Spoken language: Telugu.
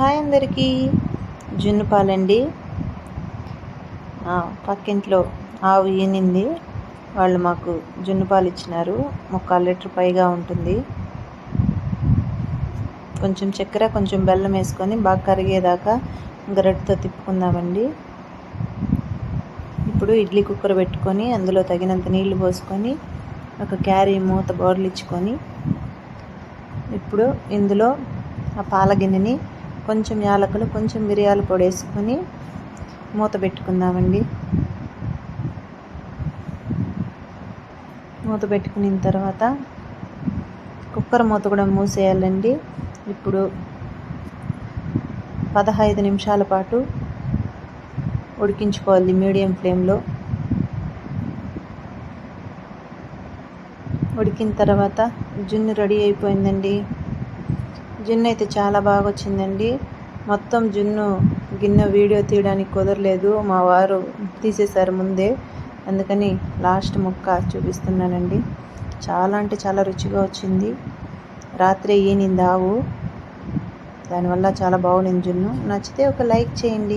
హాయ్ అందరికీ. జున్ను పాలండి. పక్కింట్లో ఆవు ఈనింది. వాళ్ళు మాకు జున్ను పాలు ఇచ్చినారు. ముక్కాలు లీటర్ పైగా ఉంటుంది. కొంచెం చక్కెర కొంచెం బెల్లం వేసుకొని బాగా కరిగేదాకా గరటితో తిప్పుకుందామండి. ఇప్పుడు ఇడ్లీ కుక్కర్ పెట్టుకొని అందులో తగినంత నీళ్ళు పోసుకొని ఒక క్యారీ మూత బోర్లిచ్చుకొని ఇప్పుడు ఇందులో ఆ పాల గిన్నెని కొంచెం యాలకులు కొంచెం మిరియాల పొడి వేసుకొని మూత పెట్టుకుందామండి. మూత పెట్టుకున్న తర్వాత కుక్కర్ మూత కూడా మూసేయాలండి. ఇప్పుడు పదహైదు నిమిషాల పాటు ఉడికించుకోవాలి మీడియం ఫ్లేమ్లో. ఉడికిన తర్వాత జున్ను రెడీ అయిపోయిందండి. జున్ను అయితే చాలా బాగా వచ్చిందండి మొత్తం జున్ను గిన్నె వీడియో తీయడానికి కుదరలేదు. మా వారు తీసేశారు ముందే. అందుకని లాస్ట్ ముక్క చూపిస్తున్నానండి. చాలా అంటే చాలా రుచిగా వచ్చింది. రాత్రి ఈనింది ఆవు దానివల్ల చాలా బాగుంది జున్ను. నచ్చితే ఒక లైక్ చేయండి.